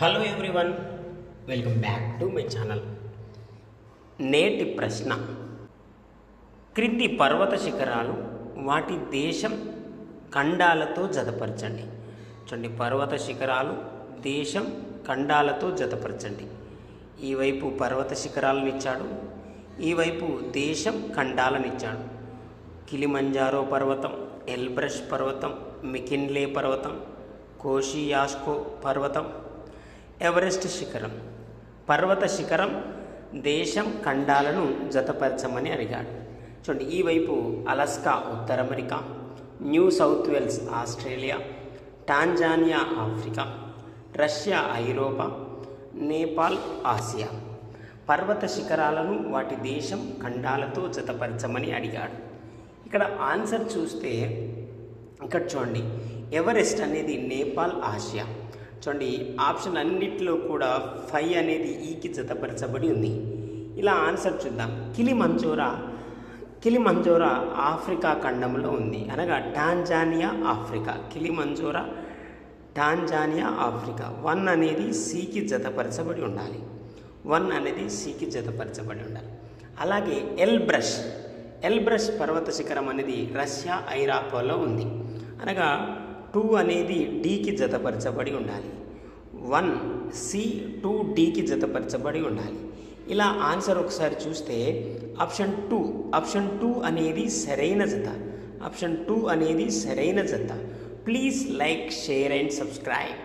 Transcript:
Hello everyone welcome back to my channel నేటి ప్రశ్న. క్రింది పర్వత శిఖరాలు వాటి దేశం ఖండాలతో జతపరచండి. చూడండి పర్వత శిఖరాలు దేశం ఖండాలతో జతపరచండి. ఈ వైపు పర్వత శిఖరాలను ఇచ్చాడు ఈ వైపు దేశం ఖండాలను ఇచ్చాడు. కిలిమంజారో పర్వతం ఎల్బ్రష్ పర్వతం మికిన్లే పర్వతం కోషియాస్కో పర్వతం ఎవరెస్ట్ శిఖరం పర్వత శిఖరం దేశం ఖండాలను జతపరచమని అడిగాడు. చూడండి ఈ వైపు అలస్కా ఉత్తర America New South Wales Australia Tanzania Africa Russia ఐరోపా నేపాల్ ఆసియా. పర్వత శిఖరాలను వాటి దేశం ఖండాలతో జతపరచమని అడిగాడు. ఇక్కడ ఆన్సర్ చూస్తే ఇక్కడ చూడండి ఎవరెస్ట్ అనేది నేపాల్ ఆసియా. చూడండి ఆప్షన్ అన్నిటిలో కూడా ఫైవ్ అనేది e ఈకి జతపరచబడి ఉంది. ఇలా ఆన్సర్ చూద్దాం. కిలి కిలిమంజోరా కిలిమంజోరా ఆఫ్రికా ఖండంలో ఉంది. అనగా Tanzania Africa. Kilimanjaro Tanzania Africa. One అనేది సికి జతపరచబడి ఉండాలి. వన్ అనేది సికి జతపరచబడి ఉండాలి. అలాగే ఎల్ బ్రష్ ఎల్ బ్రష్ పర్వత శిఖరం అనేది రష్యా ఐరాపాలో ఉంది. అనగా టూ అనేది డీకి జతపరచబడి ఉండాలి. వన్ సి టూ డీకి జతపరచబడి ఉండాలి. ఇలా ఆన్సర్ ఒకసారి చూస్తే ఆప్షన్ టూ ఆప్షన్ టూ అనేది సరైన జత ఆప్షన్ టూ అనేది సరైన జత. Please like share and subscribe.